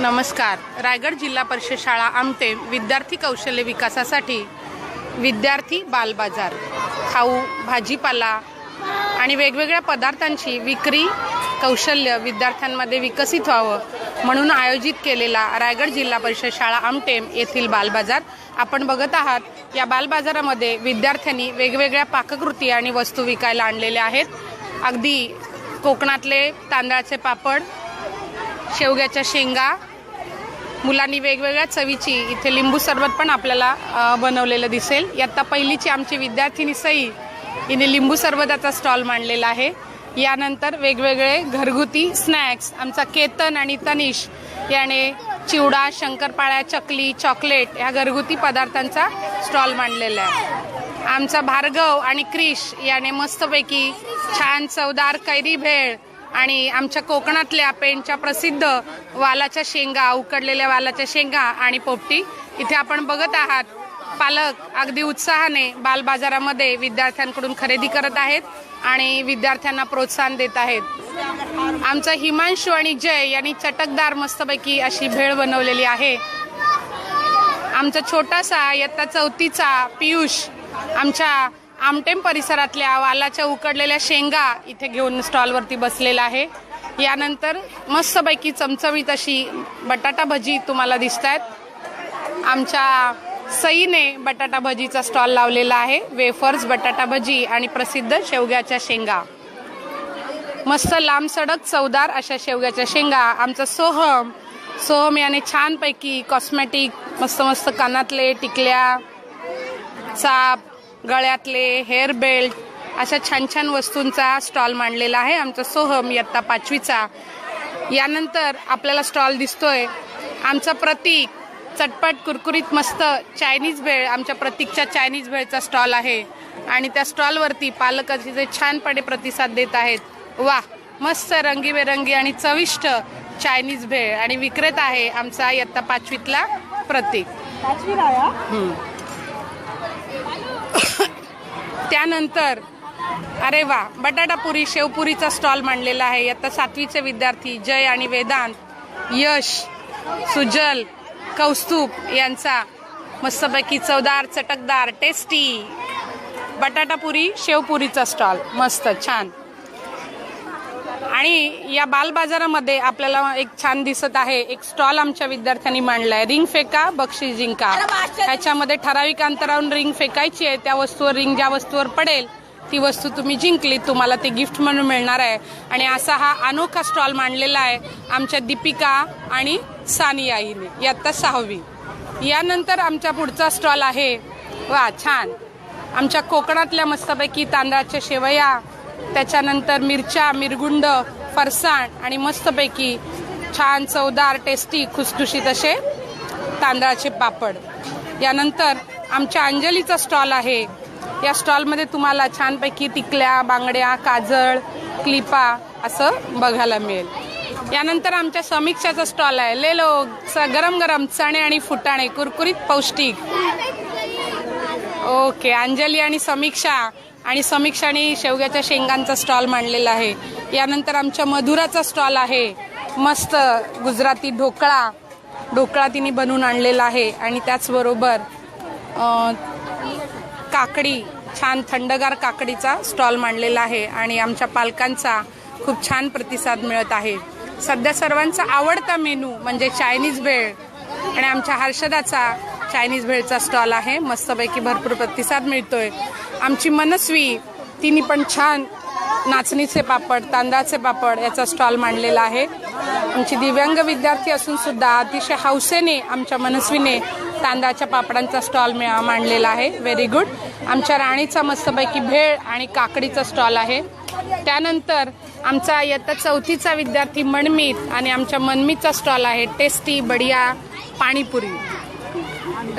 नमस्कार. रायगड जिल्हा परिषद शाळा आमटे विद्यार्थी कौशल्य विकासासाठी विद्यार्थी बालबाजार. खाऊ भाजीपाला आणि वेगवेगळ्या पदार्थांची विक्री कौशल्य विद्यार्थ्यांमध्ये विकसित व्हावं म्हणून आयोजित केलेला रायगड जिल्हा परिषद शाळा आमटेम येथील बालबाजार आपण बघत आहात. या बालबाजारामध्ये विद्यार्थ्यांनी वेगवेगळ्या पाककृती आणि वस्तू विकायला आणलेल्या आहेत. अगदी कोकणातले तांदळाचे पापड शेवग्याच्या शेंगा मुलांनी वेगवेगळ्या चवीची इथे लिंबू सरबत पण आपल्याला बनवलेलं दिसेल. यात पहिलीची आमची विद्यार्थिनी सई हिने लिंबू सरबताचा स्टॉल मांडलेला आहे. यानंतर वेगवेगळे घरगुती स्नॅक्स आमचा केतन आणि तनिष याने चिवडा शंकरपाळ्या चकली चॉकलेट ह्या घरगुती पदार्थांचा स्टॉल मांडलेला आहे. आमचा भार्गव आणि क्रिश याने मस्तपैकी छान चवदार कैरी भेळ आणि आमच्या कोकणातल्या पेंटच्या प्रसिद्ध वालाच्या शेंगा उकडलेल्या वालाच्या शेंगा आणि पोपटी. इथे आपण बघत आहात पालक अगदी उत्साहाने बालबाजारामध्ये विद्यार्थ्यांकडून खरेदी करत आहेत आणि विद्यार्थ्यांना प्रोत्साहन देत आहेत. आमचा हिमांशू आणि जय यांनी चटकदार मस्तपैकी अशी भेळ बनवलेली आहे. आमचा छोटासा इयत्ता चौथीचा पियुष आमच्या आमटेम परिसरातल्या वालाच्या उकडलेल्या शेंगा इथे घेऊन स्टॉलवरती बसलेला आहे. यानंतर मस्तपैकी चमचमीत अशी बटाटा भजी तुम्हाला दिसत आहेत आमच्या सईने बटाटा भजीचा स्टॉल लावलेला आहे. वेफर्स बटाटा भजी आणि प्रसिद्ध शेवग्याच्या शेंगा. मस्त लांब सडक चवदार अशा शेवग्याच्या शेंगा. आमचा सोहम सोहम याने छानपैकी कॉस्मॅटिक मस्त मस्त कानातले टिकल्या चाप गळ्यातले हेअर बेल्ट अशा छान छान वस्तूंचा स्टॉल मांडलेला आहे आमचा सोहम इयत्ता पाचवीचा. यानंतर आपल्याला स्टॉल दिसतोय. आमचा प्रतीक चटपट कुरकुरीत मस्त चायनीज भेळ आमच्या प्रतीकच्या चायनीज भेळचा स्टॉल आहे. आणि त्या स्टॉलवरती पालक अतिशय छानपणे प्रतिसाद देत आहेत. वा मस्त रंगीबेरंगी आणि चविष्ट चायनीज भेळ. आणि विक्रेता आहे आमचा इयत्ता पाचवीतला प्रतीक. त्यानंतर अरे वा बटाटापुरी शेवपुरीचा स्टॉल मांडलेला आहे. आता सातवीचे विद्यार्थी जय आणि वेदांत यश सुजल कौस्तुभ यांचा मस्तपैकी चवदार चटकदार टेस्टी बटाटापुरी शेवपुरीचा स्टॉल मस्त छान. आणि या बालबाजारामध्ये आपल्याला एक छान दिसत आहे. एक स्टॉल आमच्या विद्यार्थ्यांनी मांडलाय. रिंग फेका बक्षीस जिंका. ह्याच्यामध्ये ठराविक अंतरावरून रिंग फेकायची आहे. त्या वस्तूवर रिंग ज्या वस्तूवर पडेल ती वस्तू तुम्ही जिंकली. तुम्हाला ते गिफ्ट म्हणून मिळणार आहे. आणि असा हा अनोखा स्टॉल मांडलेला आहे आमच्या दीपिका आणि सानिया हिने. इयत्ता सहावी. यानंतर आमच्या पुढचा स्टॉल आहे. वा छान. आमच्या कोकणातल्या मस्तपैकी तांदळाच्या शेवया. त्याच्यानंतर मिरच्या मिरगुंड फरसाण आणि मस्तपैकी छान चवदार टेस्टी खुसखुशीत असे तांदळाचे पापड. यानंतर आमच्या अंजलीचा स्टॉल आहे. या स्टॉलमध्ये तुम्हाला छानपैकी टिकल्या बांगड्या काजळ क्लिपा असं बघायला मिळेल. यानंतर आमच्या समीक्षाचा स्टॉल आहे. लेलो स- गरम गरम चणे आणि फुटाणे कुरकुरीत पौष्टिक. ओके अंजली आणि समीक्षा आणि समीक्षाने शेवग्याच्या शेंगांचा स्टॉल मांडलेला आहे. यानंतर आमच्या मधुराचा स्टॉल आहे. मस्त गुजराती ढोकळा. ढोकळा तिने बनवून आणलेला आहे आणि त्याचबरोबर काकडी छान थंडगार काकडीचा स्टॉल मांडलेला आहे आणि आमच्या पालकांचा खूप छान प्रतिसाद मिळत आहे. सध्या सर्वांचा आवडता मेनू म्हणजे चायनीज भेळ आणि आमच्या हर्षदाचा चायनीज भेळचा स्टॉल आहे. मस्तपैकी भरपूर प्रतिसाद मिळतोय. आमची मनस्वी तिने पण छान नाचणीचे पापड तांदळाचे पापड याचा स्टॉल मांडलेला आहे. आमची दिव्यांग विद्यार्थी असून सुद्धा अतिशय हौसेने आमच्या मनस्वीने तांदळाच्या पापडांचा स्टॉल मांडलेला आहे. व्हेरी गुड आमच्या राणीचा मस्तपैकी भेळ आणि काकडीचा स्टॉल आहे. त्यानंतर आमचा इयत्ता चौथीचा विद्यार्थी मनमीत आणि आमच्या मनमीतचा स्टॉल आहे. टेस्टी बढिया पाणीपुरी.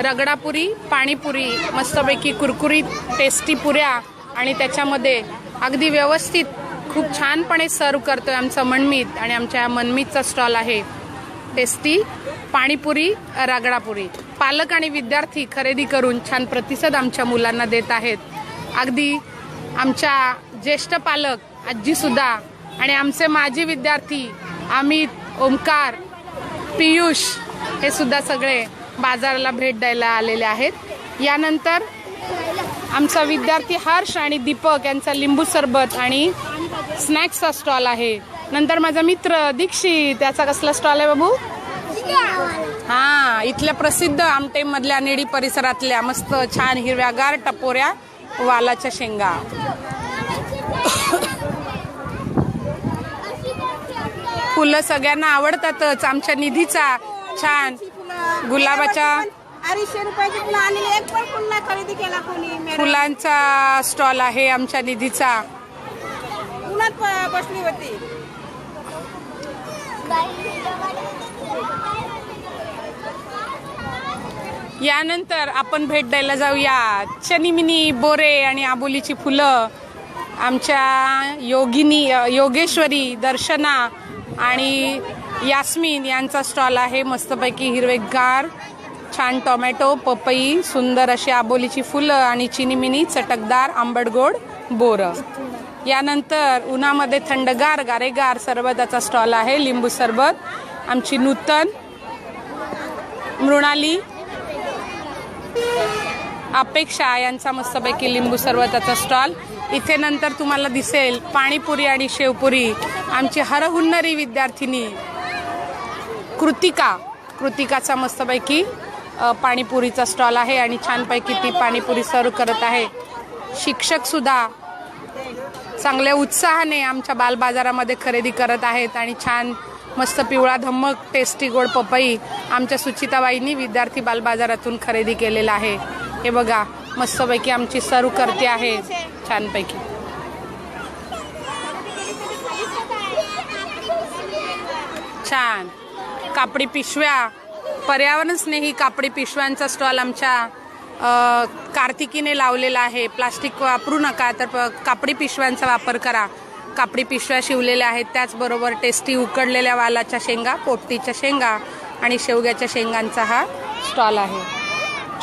रगडापुरी पाणीपुरी मस्तपैकी कुरकुरीत टेस्टी पुऱ्या आणि त्याच्यामध्ये अगदी व्यवस्थित खूप छानपणे सर्व करतोय आमचा मनमीत आणि आमच्या मनमीतचा स्टॉल आहे. टेस्टी पाणीपुरी रगडापुरी. पालक आणि विद्यार्थी खरेदी करून छान प्रतिसाद आमच्या मुलांना देत आहेत. अगदी आमच्या ज्येष्ठ पालक आजीसुद्धा आणि आमचे माजी विद्यार्थी अमित ओमकार पियुष हे सुद्धा सगळे बाजाराला भेट द्यायला आलेले आहेत. यानंतर आमचा विद्यार्थी हर्ष आणि दीपक यांचा लिंबू सरबत आणि स्नॅक्सचा स्टॉल आहे. नंतर माझा मित्र दीक्षित त्याचा कसला स्टॉल आहे बाबू? हा इथल्या प्रसिद्ध आमटे मधल्या नेडी परिसरातल्या मस्त छान हिरव्यागार टपोऱ्या वालाच्या शेंगा. फुलं सगळ्यांना आवडतातच. आमच्या निधीचा छान गुलाबाच्या अडीचशे रुपयाची फुलं आणलेली एक पण फुल नाही खरेदी केला कोणी मॅडम. फुलांचा स्टॉल आहे आमच्या निधीचा. उन्हात बसली होती. यानंतर आपण भेट द्यायला जाऊया. शनिमिनी बोरे आणि आबोलीची फुलं. आमच्या योगिनी अ, योगेश्वरी दर्शना आणि यास्मिन यांचा स्टॉल आहे. मस्तपैकी हिरवेगार छान टोमॅटो पपई सुंदर अशी आबोलीची फुलं आणि चिनीमिनी चटकदार आंबडगोड बोरं. यानंतर उन्हामध्ये थंडगार गारेगार सरबताचा स्टॉल आहे. लिंबू सरबत आमची नूतन मृणाली अपेक्षा यांचा मस्तपैकी लिंबू सरबताचा स्टॉल. इथे नंतर तुम्हाला दिसेल पाणीपुरी आणि शेवपुरी. आमची हरहुन्नरी विद्यार्थिनी कृतिका कृतिकाचा मस्तपैकी पाणीपुरीचा स्टॉल आहे आणि छानपैकी ती पाणीपुरी सर्व करत आहे. शिक्षक सुद्धा चांगल्या उत्साहाने आमच्या बालबाजारामध्ये खरेदी करत आहेत आणि छान मस्त पिवळा धम्मक टेस्टी गोड पपई आमच्या सुचिताबाईंनी विद्यार्थी बालबाजारातून खरेदी केलेला आहे. हे बघा मस्तपैकी आमची सर्व करते आहे. छानपैकी. छान. कापडी पिशव्या पर्यावरणस्नेही कापडी पिशव्यांचा स्टॉल आमच्या कार्तिकीने लावलेला आहे. प्लास्टिक वापरू नका तर प- कापडी पिशव्यांचा वापर करा. कापडी पिशव्या शिवलेल्या आहेत त्याचबरोबर टेस्टी उकडलेल्या वालाच्या शेंगा पोपटीच्या शेंगा आणि शेवग्याच्या शेंगांचा हा स्टॉल आहे.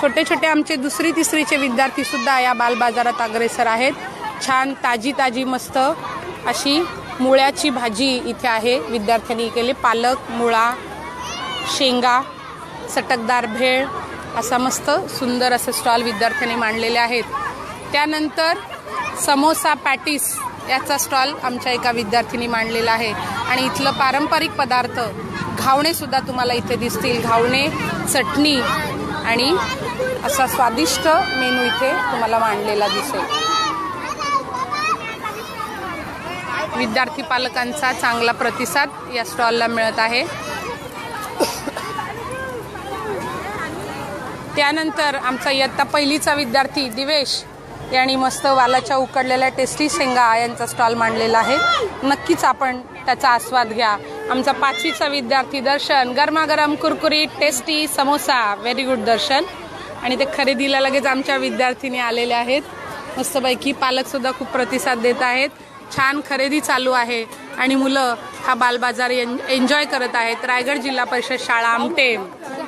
छोटे छोटे आमचे दुसरी तिसरीचे विद्यार्थी सुद्धा या बालबाजारात अग्रेसर आहेत. छान ताजी ताजी मस्त अशी मुळ्याची भाजी इथे आहे. विद्यार्थ्यांनी केली पालक मुळा शेंगा सटकदार भेळ असा मस्त सुंदर असे स्टॉल विद्यार्थ्यांनी मांडलेले आहेत. त्यानंतर समोसा पॅटीस याचा स्टॉल आमच्या एका विद्यार्थिनी मांडलेला आहे. आणि इथलं पारंपरिक पदार्थ घावणेसुद्धा तुम्हाला इथे दिसतील. घावणे चटणी आणि असा स्वादिष्ट मेनू इथे तुम्हाला मांडलेला दिसेल. विद्यार्थी पालकांचा चांगला प्रतिसाद या स्टॉलला मिळत आहे. त्यानंतर आमचा इयत्ता पहिलीचा विद्यार्थी दिवेश यांनी मस्त वालाच्या उकडलेल्या टेस्टी शेंगा यांचा स्टॉल मांडलेला आहे. नक्कीच आपण त्याचा आस्वाद घ्या. आमचा पाचवीचा विद्यार्थी दर्शन गरमागरम कुरकुरीत tasty samosa very good Darshan. आणि ते खरेदीला लगेच आमच्या विद्यार्थीने आलेले आहेत. मस्तपैकी पालकसुद्धा खूप प्रतिसाद देत आहेत. छान खरेदी चालू आहे. आणि मुलं हा बालबाजार एन- एन्जॉय करत आहेत. रायगड जिल्हा परिषद शाळा आमटे.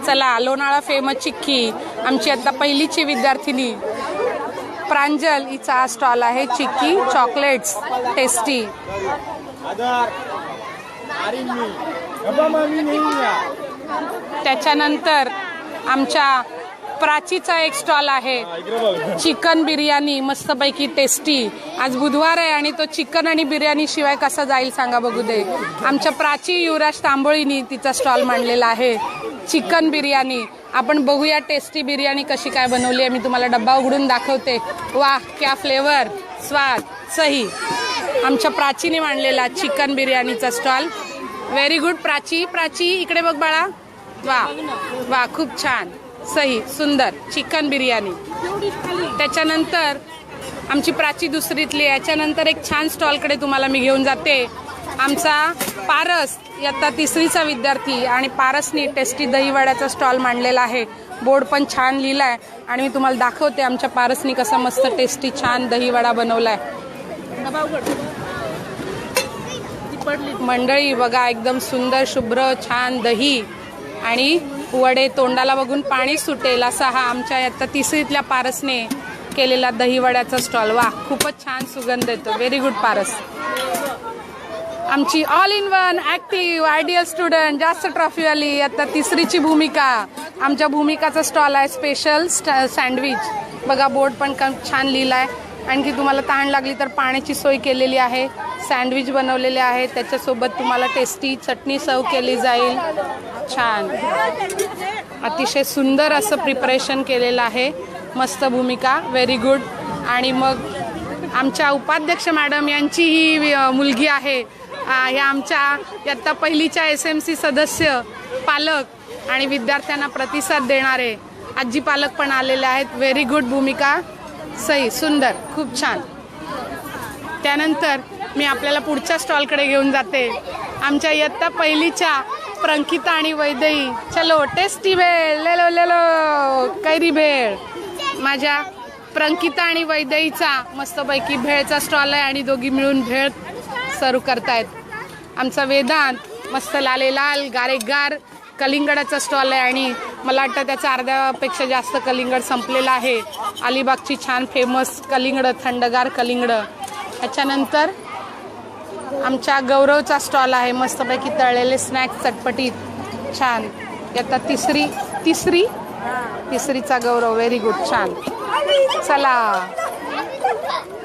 चला लोणाळा फेमस चिक्की. आमची आता पहिलीची विद्यार्थिनी. प्रांजल हिचा हा स्टॉल आहे. चिक्की चॉकलेट्स टेस्टी त्याच्यानंतर आमच्या प्राचीचा एक स्टॉल आहे. चिकन बिर्याणी मस्तपैकी टेस्टी. आज बुधवार आहे आणि तो चिकन आणि बिर्याणी शिवाय कसा जाईल सांगा बघू दे. आमच्या प्राची युवराज तांबोळीनी तिचा स्टॉल मांडलेला आहे. चिकन बिर्याणी. आपण बघूया टेस्टी बिर्याणी कशी काय बनवली आहे. मी तुम्हाला डब्बा उघडून दाखवते. वा क्या फ्लेवर स्वाद सही. आमच्या प्राचीने मांडलेला chicken बिर्याणीचा stall. Very good Prachi Prachi इकडे बघ बाळा. वा वा खूप छान. सही सुंदर चिकन बिर्याणी. त्याच्यानंतर आमची प्राची दुसरीतली याच्यानंतर एक छान स्टॉलकडे तुम्हाला मी घेऊन जाते. आमचा पारस इयत्ता तिसरीचा विद्यार्थी आणि पारसनी टेस्टी दहीवड्याचा स्टॉल मांडलेला आहे. बोर्ड पण छान लिहिला आहे आणि मी तुम्हाला दाखवते आमच्या पारसनी कसा मस्त टेस्टी छान दहीवडा बनवलाय. मंडळी बघा एकदम सुंदर शुभ्र छान दही आणि वडे तोंडाला बघून पाणी सुटेल असा हा आमच्या आता तिसरीतल्या पारसने केलेला दहीवड्याचा स्टॉल. वा खूपच छान सुगंध येतो. Very good Paras. आमची all in one active ideal student जास्त ट्रॉफी आली आता तिसरीची भूमिका. आमच्या भूमिकाचा स्टॉल आहे स्पेशल सँडविच बघा बोर्ड पण छान छान आहे आणखी तुम्हाला तहान लागली तर पाण्याची सोय केलेली आहे. सँडविच बनवलेले आहे त्याच्यासोबत तुम्हाला टेस्टी चटणी सर्व केली जाईल. छान. अतिशय सुंदर असं प्रिपरेशन केलेलं आहे. मस्त भूमिका. व्हेरी गुड आणि मग आमच्या उपाध्यक्ष मॅडम यांची ही मुलगी आहे. ह्या आमच्या इयत्ता पहिलीच्या एस एम सी सदस्य पालक आणि विद्यार्थ्यांना प्रतिसाद देणारे आजी पालक पण आलेले आहेत. व्हेरी गुड भूमिका. सई सुंदर. खूप छान. त्यानंतर मी आपल्याला पुढच्या स्टॉलकडे घेऊन जाते. आमच्या इयत्ता पहिलीच्या प्रंकिता आणि वैदई चलो टेस्टी भेळ. लेलो लेलो कैरी भेळ. माझ्या प्रंकिता आणि वैदईचा मस्तपैकी भेळचा स्टॉल आहे आणि दोघी मिळून भेळ सर्व करतायत. आमचा वेदांत मस्त लाले लाल गारेगार कलिंगडाचा स्टॉल आहे आणि मला वाटतं त्याचा अर्ध्यापेक्षा जास्त कलिंगड संपलेला आहे. अलिबागची छान फेमस कलिंगड थंडगार कलिंगड. त्याच्यानंतर आमच्या गौरवचा स्टॉल आहे. मस्तपैकी तळलेले स्नॅक्स चटपटीत. छान. आता तिसरी तिसरी? तिसरीचा गौरव. व्हेरी गुड छान. चला.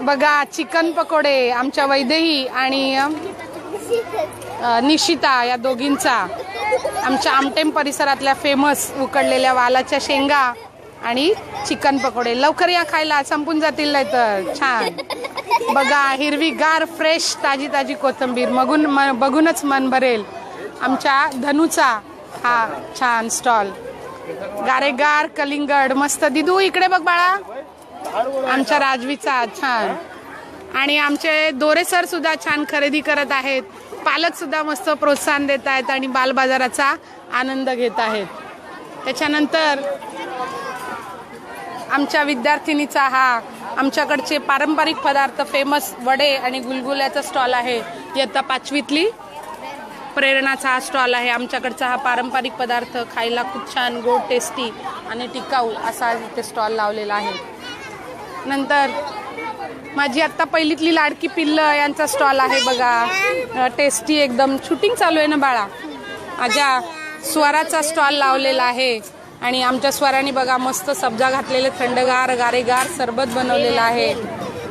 बघा चिकन पकोडे आमच्या वैदेही आणि निशिता या दोघींचा. आमच्या आमटेम परिसरातल्या फेमस उकडलेल्या वालाच्या शेंगा आणि चिकन पकोडे. लवकर या खायला. संपून जातील नाही तर छान. बघा हिरवी गार फ्रेश ताजी ताजी कोथिंबीर. मगून म- बघूनच मन भरेल. आमच्या धनुचा हा छान स्टॉल गारेगार कलिंगड. मस्त. दिदू इकडे बघ बाळा. आमच्या राजवीचा छान. आणि आमचे दोरे सर सुद्धा छान खरेदी करत आहेत. पालक सुद्धा मस्त प्रोत्साहन देत आहेत आणि बालबाजाराचा आनंद घेत आहेत. त्याच्यानंतर आमच्या विद्यार्थिनीचा हा आमच्याकडचे पारंपरिक पदार्थ फेमस वडे आणि गुलगुल्याचा स्टॉल आहे. इयत्ता पाचवीतली. प्रेरणाचा हा स्टॉल आहे. आमच्याकडचा हा पारंपरिक पदार्थ खायला खूप छान गोड टेस्टी आणि टिकाऊ असा इथे स्टॉल लावलेला आहे. नंतर माझी आत्ता पहिलीतली लाडकी पिल्ल यांचा स्टॉल आहे बघा. टेस्टी एकदम. शूटिंग चालू आहे ना बाळा? माझ्या स्वराचा स्टॉल लावलेला आहे. आणि आमच्या स्वराने बघा मस्त सब्जा घातलेले थंडगार गारेगार सरबत बनवलेलं आहे.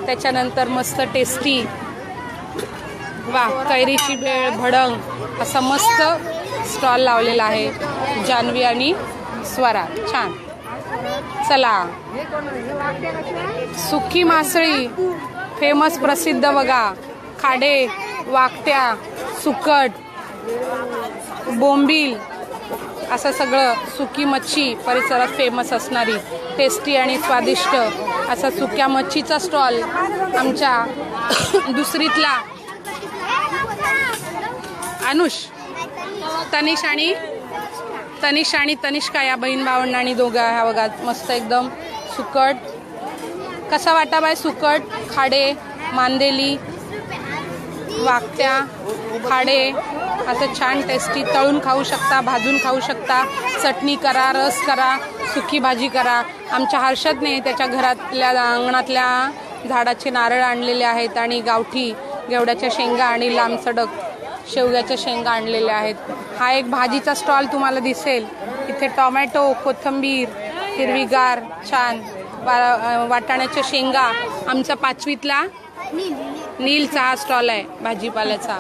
त्याच्यानंतर मस्त टेस्टी वा कैरीची भेळ भडंग असा मस्त स्टॉल लावलेला आहे जान्हवी आणि स्वरा. छान. चला. सुकी मासळी फेमस प्रसिद्ध बघा. खाडे वाकट्या सुकट बोंबील असं सगळं सुकी मच्छी परिसरात फेमस असणारी टेस्टी आणि स्वादिष्ट असा सुक्या मच्छीचा स्टॉल आमच्या दुसरीतला. अनुष तनिष आणि तनिष आणि तनिष्का या बहीण भावंड आणि दोघं ह्या बघा मस्त एकदम सुकट. कसा वाटा बाय सुकट? खाडे मांदेली वाकट्या खाडे. असं छान टेस्टी तळून खाऊ शकता भाजून खाऊ शकता. चटणी करा रस करा सुकी भाजी करा. आमच्या हर्षदने त्याच्या घरातल्या अंगणातल्या झाडाचे नारळ आणलेले आहेत आणि गावठी गेवड्याच्या शेंगा आणि लांबसडक शेवग्याच्या शेंगा आणलेल्या आहेत. हा एक भाजीचा स्टॉल तुम्हाला दिसेल. इथे टोमॅटो कोथिंबीर हिरवीगार छान वा वाटाण्याच्या शेंगा. आमचा पाचवीतला नीलचा हा स्टॉल आहे भाजीपाल्याचा.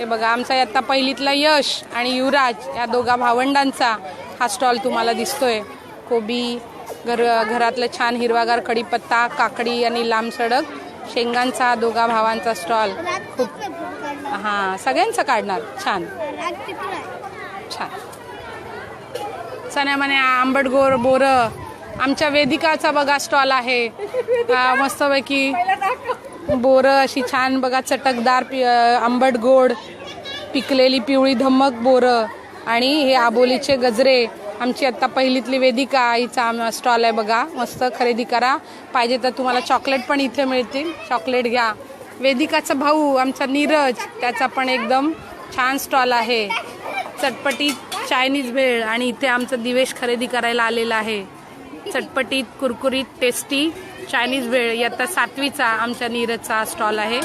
ते बघा आमचा आत्ता पहिलीतला यश आणि युवराज या दोघा भावंडांचा हा स्टॉल तुम्हाला दिसतोय. कोबी घर घरातलं छान हिरवागार कढीपत्ता काकडी आणि लांब सडक शेंगांचा दोघा भावांचा स्टॉल. खूप हां सगळ्यांचं काढणार. छान. छान. चण्यामने आंबट गोर बोरं. आमच्या वेदिकाचा बघा स्टॉल आहे. मस्तपैकी बोरं अशी छान बघा चटकदार पि- आंबट गोड पिकलेली पिवळी धमक बोरं आणि हे आबोलीचे गजरे. आमची आत्ता पहिलीतली वेदिका आईचा स्टॉल आहे बघा. मस्त खरेदी करा. पाहिजे तर तुम्हाला चॉकलेट पण इथे मिळतील. चॉकलेट घ्या. वेदिकाचा भाऊ आमचा नीरज त्याचा पण एकदम छान स्टॉल आहे. चटपटीत चायनीज भेळ आणि इथे आमचं दिवेश खरेदी करायला आलेला आहे. चटपटीत कुरकुरीत टेस्टी चायनीज भेळ इयत्ता सातवीचा आमच्या नीरजचा स्टॉल आहे.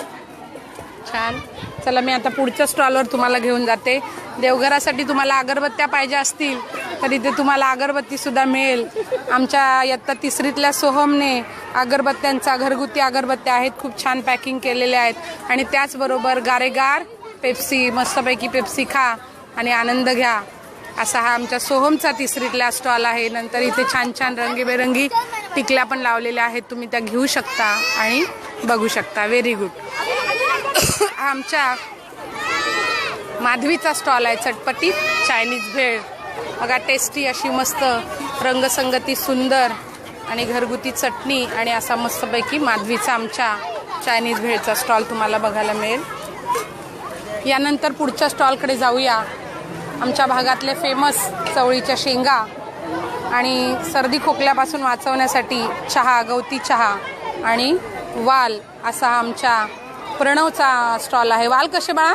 छान. चला मी आता पुढच्या स्टॉलवर तुम्हाला घेऊन जाते. देवघरासाठी तुम्हाला अगरबत्त्या पाहिजे असतील तर इथे तुम्हाला अगरबत्ती सुद्धा मिळेल. आमच्या इयत्ता तिसरीतल्या सोहमने अगरबत्त्यांचा घरगुती अगरबत्त्या आहेत खूप छान पॅकिंग केलेल्या आहेत. आणि त्याचबरोबर गारेगार पेप्सी मस्तपैकी पेप्सी खा आणि आनंद घ्या. असा हा आमच्या सोहमचा तिसरीतला स्टॉल आहे. नंतर इथे छान छान रंगीबेरंगी टिकल्या पण लावलेल्या आहेत. तुम्ही त्या घेऊ शकता आणि बघू शकता. व्हेरी गुड आमच्या माधवीचा स्टॉल आहे चटपटी चायनीज भेळ बघा टेस्टी अशी मस्त रंगसंगती सुंदर आणि घरगुती चटणी आणि असा मस्तपैकी माधवीचा आमच्या चायनीज भेळचा स्टॉल तुम्हाला बघायला मिळेल. यानंतर पुढच्या स्टॉलकडे जाऊया. आमच्या भागातले फेमस चवळीच्या शेंगा आणि सर्दी खोकल्यापासून वाचवण्यासाठी चहा गवती चहा आणि वाल असा आमच्या प्रणवचा स्टॉल आहे. वाल कसे बाळा?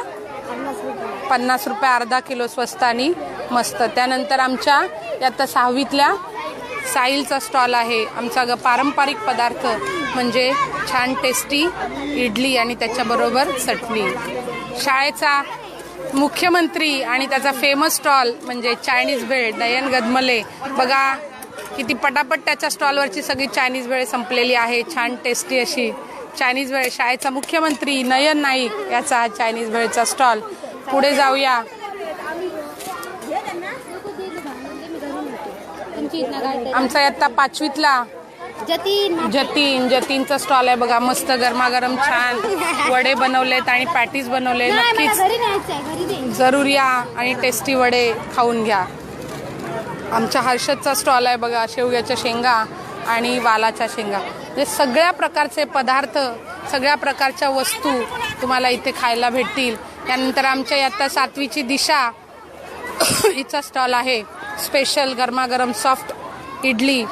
पन्नास रुपये अर्धा किलो स्वस्त आणि मस्त. त्यानंतर आमच्या यात सहावीतल्या साईलचा स्टॉल आहे. आमचा ग पारंपरिक पदार्थ म्हणजे छान टेस्टी इडली आणि त्याच्याबरोबर चटणी. शाळेचा मुख्यमंत्री आणि त्याचा फेमस स्टॉल म्हणजे चायनीज भेळ नयन गदमले बघा किती पटापट त्याच्या स्टॉलवरची सगळी चायनीज भेळ संपलेली आहे. छान टेस्टी अशी चायनीज भेळ शाळेचा मुख्यमंत्री नयन नाईक याचा हा चायनीज भेळचा स्टॉल पुढे जाऊया. आमचा इयत्ता पाचवीतला. जतीन जतीन जतीनचा स्टॉल आहे बघा मस्त गरमागरम छान. वडे बनवलेत आणि पॅटीस बनवले. नक्कीच जरूर या आणि टेस्टी वडे खाऊन घ्या. आमच्या हर्षदचा स्टॉल आहे बघा शेवग्याच्या शेंगा आणि वालाच्या शेंगा. म्हणजे सगळ्या प्रकारचे पदार्थ सगळ्या प्रकारच्या वस्तू तुम्हाला इथे खायला भेटतील. त्यानंतर आमच्या इयत्ता सातवीची दिशा हिचा स्टॉल आहे. स्पेशल गरमागरम सॉफ्ट इडली.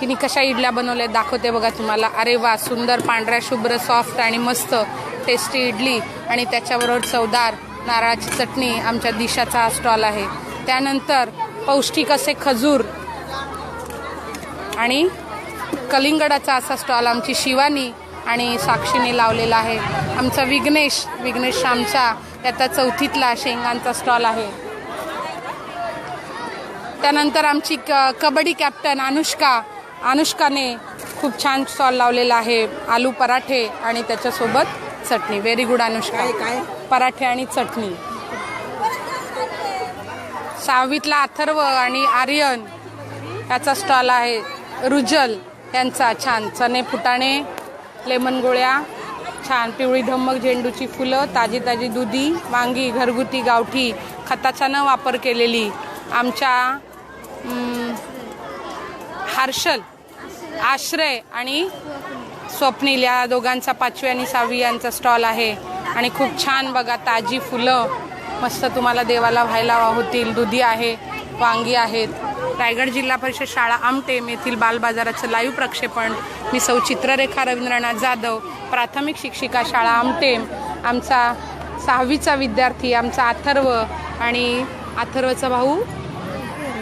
तिने कशा इडल्या बनवल्या दाखवते बघा तुम्हाला. अरे वा सुंदर पांढऱ्या शुभ्र सॉफ्ट आणि मस्त टेस्टी इडली. आणि त्याच्याबरोबर चवदार नारळाची चटणी आमच्या दिशाचा हा स्टॉल आहे. त्यानंतर पौष्टिक असे खजूर आणि कलिंगडाचा असा स्टॉल आमची शिवानी आणि साक्षीने लावलेला आहे. आमचा विघ्नेश विघ्नेश आमचा याचा चौथीतला शेंगांचा स्टॉल आहे. त्यानंतर आमची क कबड्डी कॅप्टन अनुष्का अनुष्काने खूप छान स्टॉल लावलेला आहे आलू पराठे आणि त्याच्यासोबत चटणी. Very good Anushka. काय पराठे आणि चटणी. सहावीतला अथर्व आणि आर्यन याचा स्टॉल आहे. रुजल यांचा छान. चणे फुटाणे लेमन गोळ्या छान. पिवळी धम्मक झेंडूची फुलं ताजी ताजी दुधी वांगी घरगुती गावठी खताचा न वापर केलेली आमच्या हर्षल आश्रय आणि स्वप्नील या दोघांचा पाचवी आणि सहावी यांचा स्टॉल आहे. आणि खूप छान बघा ताजी फुलं. मस्त तुम्हाला देवाला व्हायला होतील. दुधी आहे वांगी आहेत. रायगड जिल्हा परिषद शाळा आमटेम येथील बालबाजाराचं लाईव्ह प्रक्षेपण. मी सौ चित्ररेखा रवींद्रनाथ जाधव प्राथमिक शिक्षिका शाळा आमटेम आमचा सहावीचा विद्यार्थी आमचा अथर्व आणि अथर्वचा भाऊ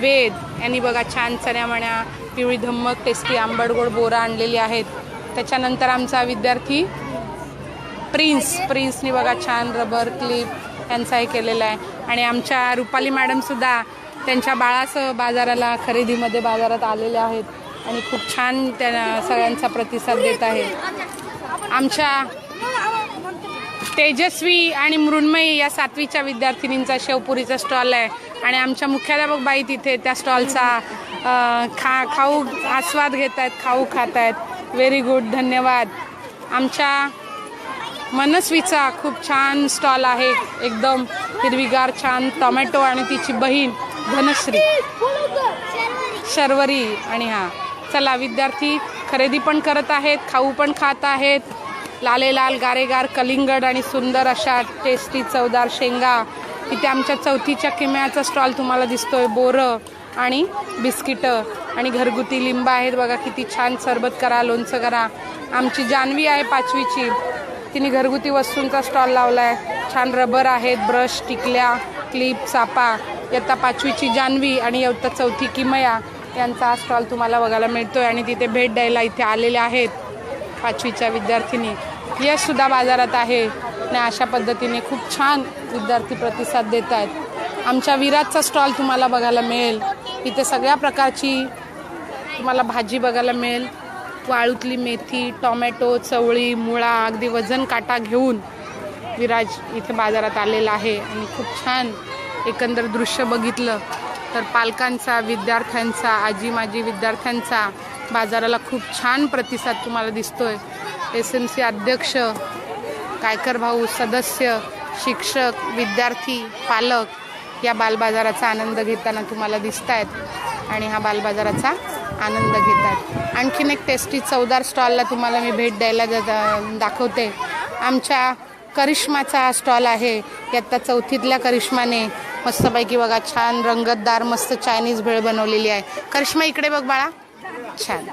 वेद. यांनी बघा छान चण्यामण्या पिवळी धम्मक टेस्टी आंबट गोड बोरा आणलेली आहेत. त्याच्यानंतर आमचा विद्यार्थी प्रिन्स. प्रिन्सनी बघा छान रबर क्लिप यांचा हे केलेला आहे. आणि आमच्या रुपाली मॅडमसुद्धा त्यांच्या बाळासह बाजाराला खरेदीमध्ये बाजारात आलेले आहेत आणि खूप छान त्या सगळ्यांचा प्रतिसाद देत आहेत. आमच्या तेजस्वी आणि मृण्मयी या सातवीच्या विद्यार्थिनींचा शेवपुरीचा स्टॉल आहे. आणि आमच्या मुख्याध्यापक बाई तिथे त्या स्टॉलचा खा खाऊ आस्वाद घेत आहेत खाऊ खात आहेत व्हेरी गुड धन्यवाद. आमच्या मनस्वीचा खूप छान स्टॉल आहे. एकदम हिरवीगार छान टोमॅटो आणि तिची बहीण धनश्री. शर्वरी आणि हा. चला विद्यार्थी खरेदी पण करत आहेत खाऊ पण खात आहेत. लाले लाल गारेगार कलिंगड आणि सुंदर अशा टेस्टी चवदार शेंगा. इथे आमच्या चौथीच्या किम्याचा स्टॉल तुम्हाला दिसतोय बोरं. आणि बिस्किटं आणि घरगुती लिंब आहेत बघा किती छान सरबत करा लोणचं करा. आमची जान्हवी आहे पाचवीची. तिने घरगुती वस्तूंचा स्टॉल लावला आहे छान रबर आहेत ब्रश टिकल्या क्लिप चापा इयत्ता पाचवीची जान्हवी आणि इयत्ता चौथी किमया यांचा हा स्टॉल तुम्हाला बघायला मिळतो आहे आणि तिथे भेट द्यायला इथे आलेले आहेत पाचवीच्या विद्यार्थिनी. यशसुद्धा बाजारात आहे आणि अशा पद्धतीने खूप छान विद्यार्थी प्रतिसाद देत आहेत आमच्या विराटचा स्टॉल तुम्हाला बघायला मिळेल. इथे सगळ्या प्रकारची तुम्हाला भाजी बघायला मिळेल. वाळूतली मेथी टोमॅटो चवळी मुळा अगदी वजन काटा घेऊन विराज इथे बाजारात आलेला आहे. आणि खूप छान एकंदर दृश्य बघितलं. तर पालकांचा विद्यार्थ्यांचा आजी माजी विद्यार्थ्यांचा बाजाराला खूप छान प्रतिसाद तुम्हाला दिसतोय. एस एम सी अध्यक्ष कायकर भाऊ सदस्य शिक्षक विद्यार्थी पालक या बालबाजाराचा आनंद घेताना तुम्हाला दिसत आहेत आणि हा बालबाजाराचा आनंद घेत आहेत आणखीन एक टेस्टी चवदार स्टॉलला तुम्हाला मी भेट द्यायला दाखवते. आमच्या करिश्माचा स्टॉल आहे. इयत्ता चौथीतल्या करिश्माने मस्तपैकी बघा छान रंगतदार मस्त चायनीज भेळ बनवलेली आहे. करिश्मा इकडे बघ बाळा. छान.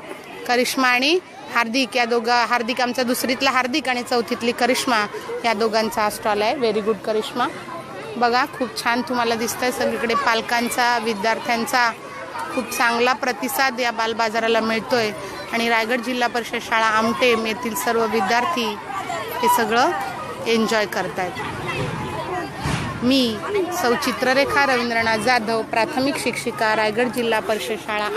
करिश्मा आणि हार्दिक या दोघा हार्दिक आमचा दुसरीतला हार्दिक आणि चौथीतली करिश्मा या दोघांचा हा स्टॉल आहे. Very good Karishma. बघा खूप छान तुम्हाला दिसतंय. सगळीकडे पालकांचा विद्यार्थ्यांचा खूप चांगला प्रतिसाद या बालबाजाराला मिळतोय. आणि रायगड जिल्हा परिषद शाळा आमटेम येथील सर्व विद्यार्थी हे सगळं एन्जॉय करतायत. मी सौ चित्ररेखा रवींद्रनाथ जाधव प्राथमिक शिक्षिका रायगड जिल्हा परिषद शाळा.